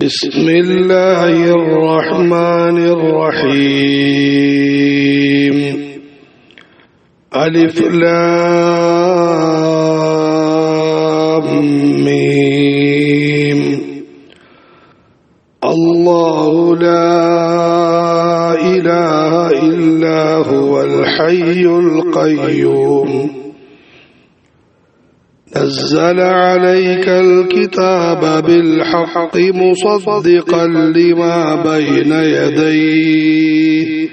بسم الله الرحمن الرحيم. ألف لام ميم. الله لا إله إلا هو الحي القيوم. نزل عليك الكتاب بالحق مصدقا لما بين يديه.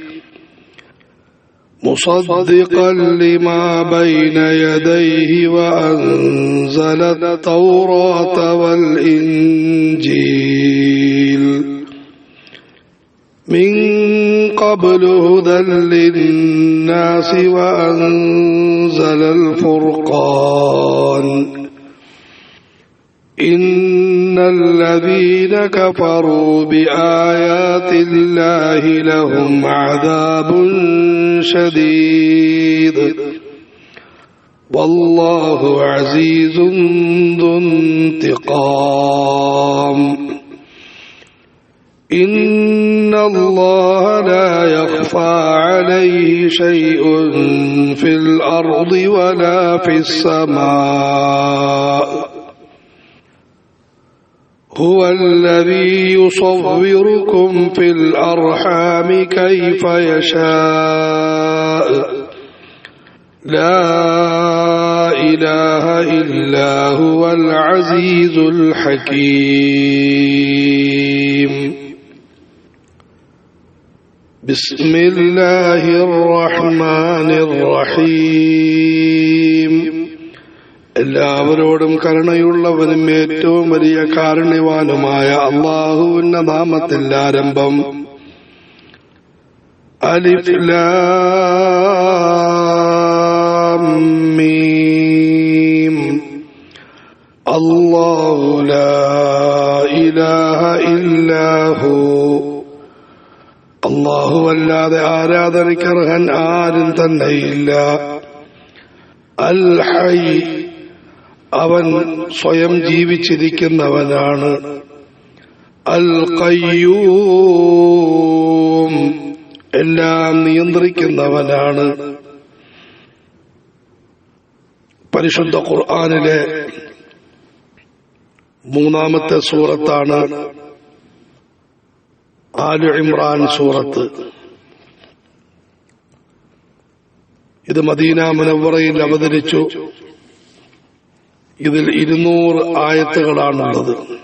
مصدقا لما بين يديه وأنزل التوراة والإنجيل. من قبل هدى للناس وأنزل الفرقان. إن الذين كفروا بآيات الله لهم عذاب شديد. والله عزيز ذو انتقام. إن الله لا يخفى عليه شيء في الأرض ولا في السماء. هو الذي يصوركم في الأرحام كيف يشاء. لا إله إلا هو العزيز الحكيم. بسم الله الرحمن الرحيم എല്ലാവരോടും കരുണയുള്ളവനും ഏറ്റവും വലിയ കാരുണ്യവാനുമായ അള്ളാഹുവിന്റെ നാമത്തിൽ ആരംഭം അലിഫ് ലാം മീം അല്ലാഹു ലാ ഇലാഹ ഇല്ലാഹു അള്ളാഹു അല്ലാതെ ആരാധനയ്ക്കർഹൻ ആരും തന്നെയില്ല. അൽ ഹൈ അവൻ സ്വയം ജീവിച്ചിരിക്കുന്നവനാണ്. അൽ കയ്യൂം എല്ലാം നിയന്ത്രിക്കുന്നവനാണ്. പരിശുദ്ധ ഖുർആാനിലെ മൂന്നാമത്തെ സൂറത്താണ് ആലു ഇമ്രാൻ സൂറത്ത്. ഇത് മദീന മുനവറയിൽ അവതരിച്ചു. ഇതിൽ ഇരുന്നൂറ് ആയത്തുകളാണുള്ളത്.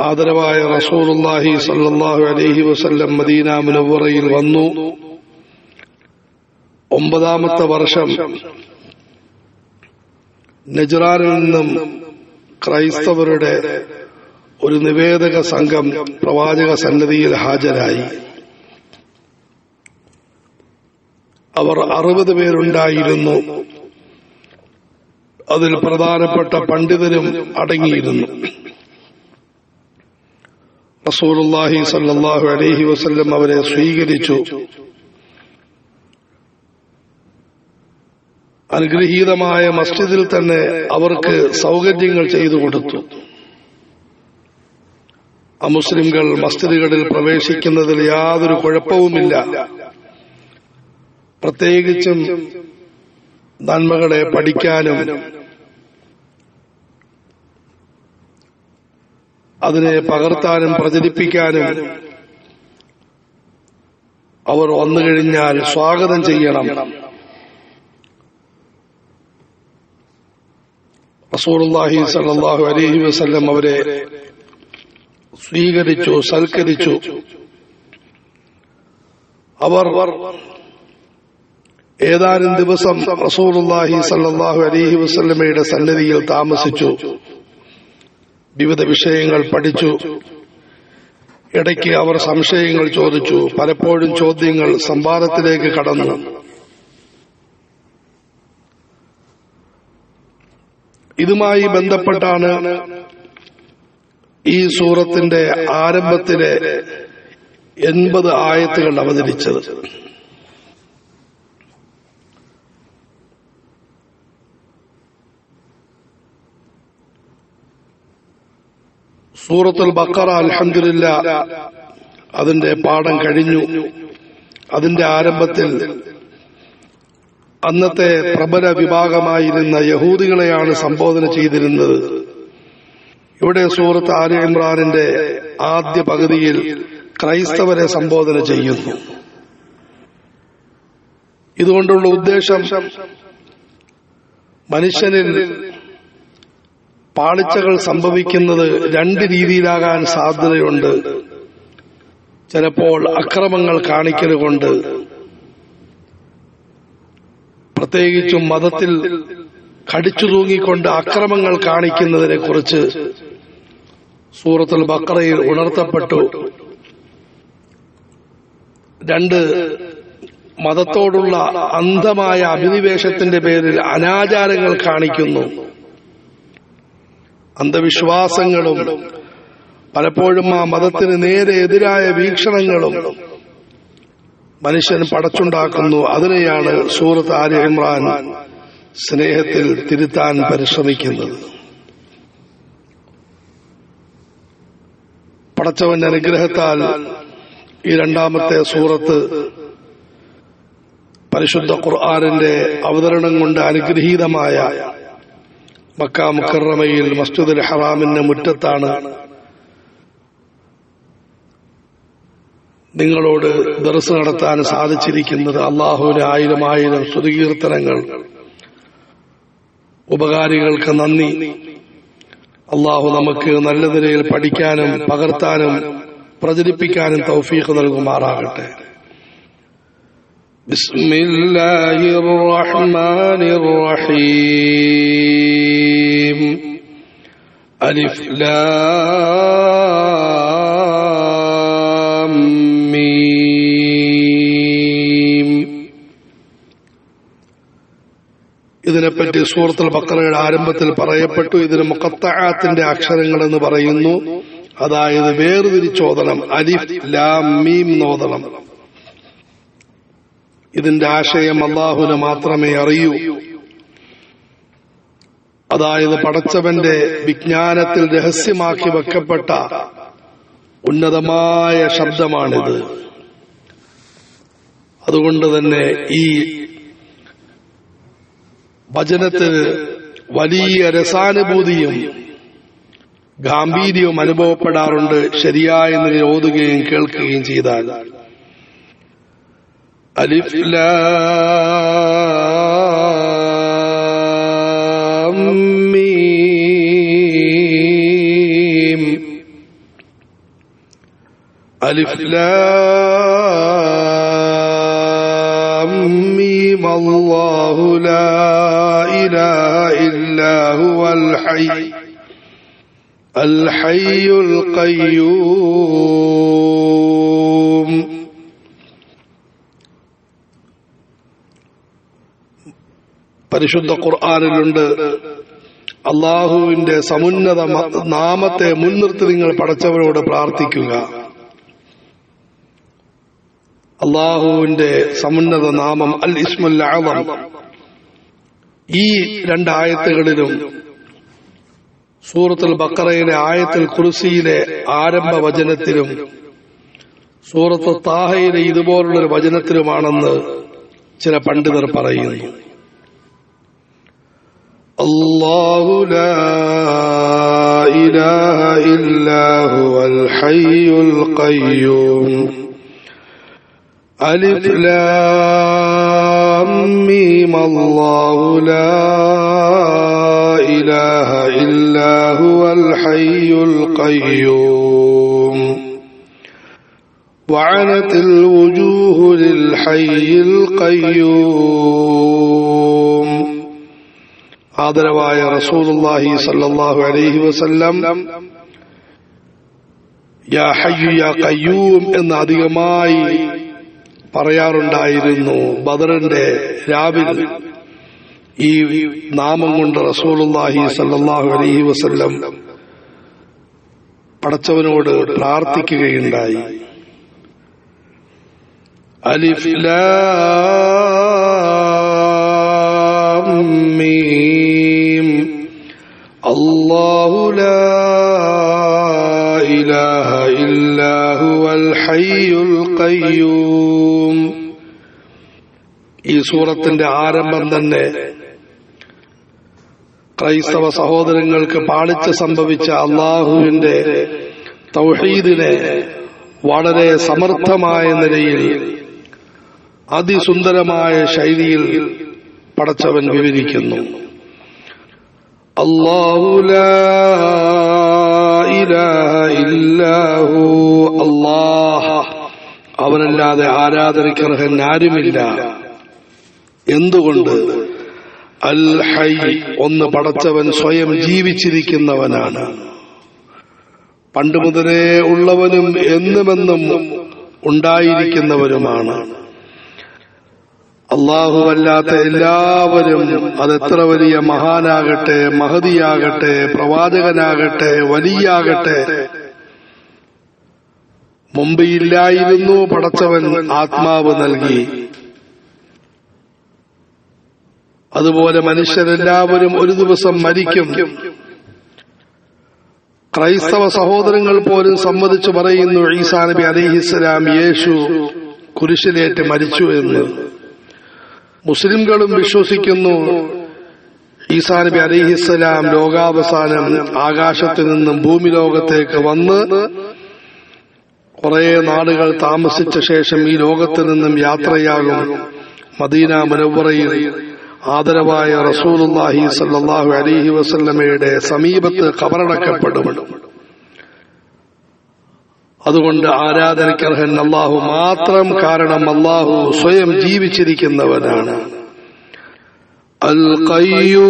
ആദരവായ റസൂലുള്ളാഹി സല്ലാഹു അലഹി വസ്ല്ലം മദീന മുനവറയിൽ വന്നു. ഒമ്പതാമത്തെ വർഷം നജ്റാനിൽ നിന്നും ക്രൈസ്തവരുടെ ഒരു നിവേദക സംഘം പ്രവാചക സന്നദ്ധിയിൽ ഹാജരായി. അവർ അറുപത് പേരുണ്ടായിരുന്നു. അതിൽ പ്രധാനപ്പെട്ട പണ്ഡിതരും അടങ്ങിയിരുന്നു. റസൂലുള്ളാഹി സല്ലാഹു അലഹി വസ്ല്ലം അവരെ സ്വീകരിച്ചു. അനുഗ്രഹീതമായ മസ്ജിദിൽ തന്നെ അവർക്ക് സൗകര്യങ്ങൾ ചെയ്തു കൊടുത്തു. അമുസ്ലിംകൾ മസ്ജിദുകളിൽ പ്രവേശിക്കുന്നതിൽ യാതൊരു കുഴപ്പവുമില്ല. പ്രത്യേകിച്ചും നന്മകളെ പഠിക്കാനും അതിനെ പകർത്താനും പ്രചരിപ്പിക്കാനും അവർ വന്നു കഴിഞ്ഞാൽ സ്വാഗതം ചെയ്യണം. റസൂലുള്ളാഹി സല്ലല്ലാഹു അലൈഹി വസല്ലം അവരെ സ്വീകരിച്ചു സൽക്കരിച്ചു. അവർ ഏതാനും ദിവസം റസൂലുള്ളാഹി സല്ലാഹു അലഹി വസ്ലമയുടെ സന്നിധിയിൽ താമസിച്ചു. വിവിധ വിഷയങ്ങൾ പഠിച്ചു. ഇടയ്ക്ക് അവർ സംശയങ്ങൾ ചോദിച്ചു. പലപ്പോഴും ചോദ്യങ്ങൾ സംവാദത്തിലേക്ക് കടന്നു. ഇതുമായി ബന്ധപ്പെട്ടാണ് ഈ സൂറത്തിന്റെ ആരംഭത്തിലെ എൺപത് ആയത്തുകൾ അവതരിച്ചത്. സൂറത്തുൽ ബക്കറ അൽഹംദുലില്ല അതിന്റെ പാഠം കഴിഞ്ഞു. അതിന്റെ ആരംഭത്തിൽ അന്നത്തെ പ്രബല വിഭാഗമായിരുന്ന യഹൂദികളെയാണ് സംബോധന ചെയ്തിരുന്നത്. ഇവിടെ സൂറത്ത് ആലി ഇമ്രാനിന്റെ ആദ്യ പകുതിയിൽ ക്രൈസ്തവരെ സംബോധന ചെയ്യുന്നു. ഇതുകൊണ്ടുള്ള ഉദ്ദേശം മനുഷ്യനിൽ പാളിച്ചകൾ സംഭവിക്കുന്നത് രണ്ട് രീതിയിലാകാൻ സാധ്യതയുണ്ട്. ചിലപ്പോൾ അക്രമങ്ങൾ കാണിക്കലുകൊണ്ട് പ്രത്യേകിച്ചും മതത്തിൽ കടിച്ചു തൂങ്ങിക്കൊണ്ട് അക്രമങ്ങൾ കാണിക്കുന്നതിനെ കുറിച്ച് സൂറത്തുൽ ബക്കറയിൽ ഉണർത്തപ്പെട്ടു. രണ്ട് മതത്തോടുള്ള അന്ധമായ അഭിനിവേശത്തിന്റെ പേരിൽ അനാചാരങ്ങൾ കാണിക്കുന്നു. അന്ധവിശ്വാസങ്ങളും പലപ്പോഴും ആ മതത്തിന് നേരെ എതിരായ വീക്ഷണങ്ങളും മനുഷ്യൻ പടച്ചുണ്ടാക്കുന്നു. അതിനെയാണ് സൂറത്ത് ആര്യ ഇമ്രാൻ സ്നേഹത്തിൽ തിരുത്താൻ പരിശ്രമിക്കുന്നത്. പടച്ചവന്റെ അനുഗ്രഹത്താൽ ഈ രണ്ടാമത്തെ സൂറത്ത് പരിശുദ്ധ ഖുർആാനിന്റെ അവതരണം കൊണ്ട് അനുഗ്രഹീതമായ മക്ക മുക്കറമയിൽ മസ്ജിദുൽ ഹറാമിന്റെ മുറ്റത്താണ് നിങ്ങളോട് ദർസ് നടത്താൻ സാധിച്ചിരിക്കുന്നത് അള്ളാഹുവിന് ആയിരം ആയിരം സ്തുതികീർത്തനങ്ങൾ ഉപകാരികൾക്ക് നന്ദി. അള്ളാഹു നമുക്ക് നല്ല നിലയിൽ പഠിക്കാനും പകർത്താനും പ്രചരിപ്പിക്കാനും തൗഫീഖ് നൽകുമാറാകട്ടെ. അലിഫ്ലാ ഇതിനെപ്പറ്റി സൂറത്തുൽ ബക്കറയുടെ ആരംഭത്തിൽ പറയപ്പെട്ടു ഇതിന് മുക്കത്താത്തിന്റെ അക്ഷരങ്ങൾ എന്ന് പറയുന്നു. അതായത് വേർതിരിച്ചോദനം അലിഫ് ലാം മീം നോദനം ഇതിന്റെ ആശയം അള്ളാഹുന് മാത്രമേ അറിയൂ. അതായത് പടച്ചവന്റെ വിജ്ഞാനത്തിൽ രഹസ്യമാക്കി വെക്കപ്പെട്ട ഉന്നതമായ ശബ്ദമാണിത്. അതുകൊണ്ട് തന്നെ ഈ വചനത്തിന് വലിയ രസാനുഭൂതിയും ഗാംഭീര്യവും അനുഭവപ്പെടാറുണ്ട് ശരിയായ നിലയിൽ ഓതുകയും കേൾക്കുകയും ചെയ്താൽ. അലിഫ് അലിഫ് ലാം മീം. അല്ലാഹു ലാ ഇലാഹ ഇല്ലാ ഹുവൽ ഹയ്യ് الحي القيوم പരിശുദ്ധ ഖുർആാനിലുണ്ട് അള്ളാഹുവിന്റെ സമുന്നത മ- നാമത്തെ മുൻനിർത്തി നിങ്ങൾ പടച്ചവരോട് പ്രാർത്ഥിക്കുക അള്ളാഹുവിന്റെ സമുന്നത നാമം അൽ ഇസ്മുൽ ആളം ഈ രണ്ടായത്തുകളിലും സൂറത്തുൽ ബക്കറയിലെ ആയത്തുൽ കുറിസിയിലെ ആരംഭ വചനത്തിലും സൂറത്ത് താഹയിലെ ഇതുപോലുള്ളൊരു വചനത്തിലുമാണെന്ന് ചില പണ്ഡിതർ പറയുന്നു. അള്ളാഹു ഇല്ലാഹു അൽ ഹയ്യുൽ അലിഫ് ലാ ألف لام ميم الله لا إله إلا هو الحي القيوم وعنت الوجوه للحي القيوم ആദരവായ റസൂലുള്ളാഹി സല്ലല്ലാഹു അലൈഹി വസല്ലം യാ ഹയ്യു യാ ഖയ്യൂം എന്ന് അധികമായി പറയാറുണ്ടായിരുന്നു ബദറിന്റെ രാവിൽ ഈ നാമം കൊണ്ട് റസൂലുല്ലാഹി സല്ലാഹു അലഹി വസ്ല്ലം പടച്ചവനോട് പ്രാർത്ഥിക്കുകയുണ്ടായി. അലിഫ് മീം. അല്ലാഹു ലാ ഇലാഹ ഹയ്യുൽ കയ്യൂ ഈ സൂറത്തിന്റെ ആരംഭം തന്നെ ക്രൈസ്തവ സഹോദരങ്ങൾക്ക് പാളിച്ച സംഭവിച്ച അള്ളാഹുവിന്റെ തൗഹീദിനെ വളരെ സമർത്ഥമായ നിലയിൽ അതിസുന്ദരമായ ശൈലിയിൽ പടച്ചവൻ വിവരിക്കുന്നു. അള്ളാഹു അവനല്ലാതെ ആരാധനയ്ക്കർഹൻ ആരുമില്ല. എന്തുകൊണ്ട്? അൽ ഹൈ ഒന്ന് പടച്ചവൻ സ്വയം ജീവിച്ചിരിക്കുന്നവനാണ്. പണ്ട് മുതലേ ഉള്ളവനും എന്നുമെന്നും ഉണ്ടായിരിക്കുന്നവരുമാണ്. അള്ളാഹുവല്ലാത്ത എല്ലാവരും അതെത്ര വലിയ മഹാനാകട്ടെ മഹതിയാകട്ടെ പ്രവാചകനാകട്ടെ വലിയാകട്ടെ. മുമ്പ് ഇല്ലായിരുന്നു പടച്ചവൻ ആത്മാവ് നൽകി. അതുപോലെ മനുഷ്യരെല്ലാവരും ഒരു ദിവസം മരിക്കും. ക്രൈസ്തവ സഹോദരങ്ങൾ പോലും സമ്മതിച്ചു പറയുന്നു ഈസാ നബി അലിഹിസ്സലാം യേശു കുരിശിലേറ്റ് മരിച്ചു എന്ന്. മുസ്ലിംകളും വിശ്വസിക്കുന്നു ഈസാ നബി അലിഹിസ്സലാം ലോകാവസാനം ആകാശത്ത് നിന്നും ഭൂമി ലോകത്തേക്ക് വന്ന് കുറെ നാടുകൾ താമസിച്ച ശേഷം ഈ ലോകത്ത് നിന്നും യാത്രയാകും മദീന മുനവറയിൽ ആദരവായ റസൂലുല്ലാഹി സല്ലാഹു അലിഹി വസല്ലമയുടെ സമീപത്ത് കബറടക്കപ്പെടും. അതുകൊണ്ട് ആരാധനയ്ക്കർഹൻ അള്ളാഹു മാത്രം കാരണം അള്ളാഹു സ്വയം ജീവിച്ചിരിക്കുന്നവനാണ്. അൽ കയ്യൂ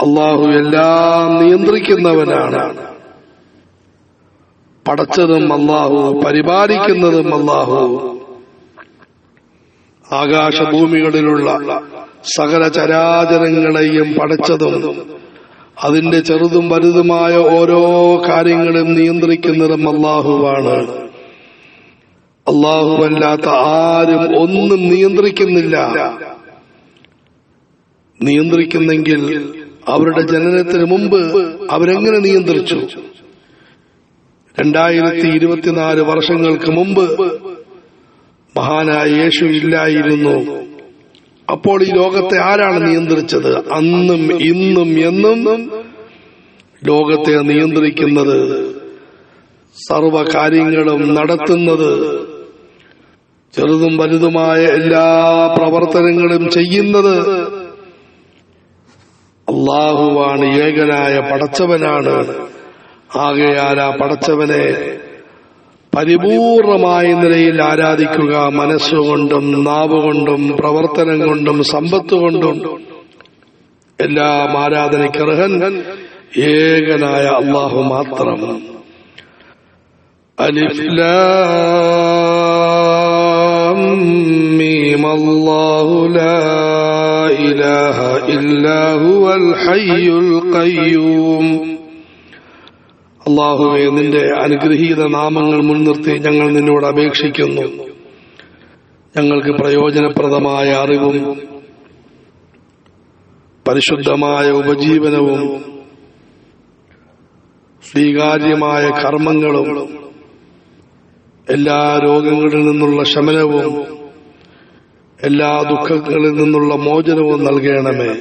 അള്ളാഹു എല്ലാം നിയന്ത്രിക്കുന്നവനാണ്. പടച്ചതും അള്ളാഹു പരിപാലിക്കുന്നതും അള്ളാഹു ആകാശഭൂമികളിലുള്ള സകല ചരാചരങ്ങളെയും പടച്ചതും അതിന്റെ ചെറുതും വലുതുമായ ഓരോ കാര്യങ്ങളും നിയന്ത്രിക്കുന്നതും അള്ളാഹുവാണ് അള്ളാഹുവല്ലാത്ത ആരും ഒന്നും നിയന്ത്രിക്കുന്നില്ല. നിയന്ത്രിക്കുന്നെങ്കിൽ അവരുടെ ജനനത്തിന് മുമ്പ് അവരെങ്ങനെ നിയന്ത്രിച്ചു? രണ്ടായിരത്തി ഇരുപത്തിനാല് വർഷങ്ങൾക്ക് മുമ്പ് മഹാനായ യേശു ഇല്ലായിരുന്നു. അപ്പോൾ ഈ ലോകത്തെ ആരാണ് നിയന്ത്രിച്ചത്? അന്നും ഇന്നും എന്നും ലോകത്തെ നിയന്ത്രിക്കുന്നത് സർവ കാര്യങ്ങളും നടത്തുന്നത് ചെറുതും വലുതുമായ എല്ലാ പ്രവർത്തനങ്ങളും ചെയ്യുന്നത് അള്ളാഹുവാണ് ഏകനായ പടച്ചവനാണ്. ആകയാൽ പടച്ചവനെ പരിപൂർണമായ നിലയിൽ ആരാധിക്കുക. മനസ്സുകൊണ്ടും നാവുകൊണ്ടും പ്രവർത്തനം കൊണ്ടും സമ്പത്ത് കൊണ്ടും എല്ലാം ആരാധനയ്ക്കർഹൻ ഏകനായ അള്ളാഹു മാത്രം. അലിഫ്ലാം ലാ ഇലാഹ അൽ ഹയ്യുൽ ഖയ്യൂം. അള്ളാഹുവെ നിന്റെ അനുഗ്രഹീത നാമങ്ങൾ മുൻനിർത്തി ഞങ്ങൾ നിന്നോട് അപേക്ഷിക്കുന്നു. ഞങ്ങൾക്ക് പ്രയോജനപ്രദമായ അറിവും പരിശുദ്ധമായ ഉപജീവനവും സ്വീകാര്യമായ കർമ്മങ്ങളും എല്ലാ രോഗങ്ങളിൽ നിന്നുള്ള ശമനവും എല്ലാ ദുഃഖങ്ങളിൽ നിന്നുള്ള മോചനവും നൽകണമേ.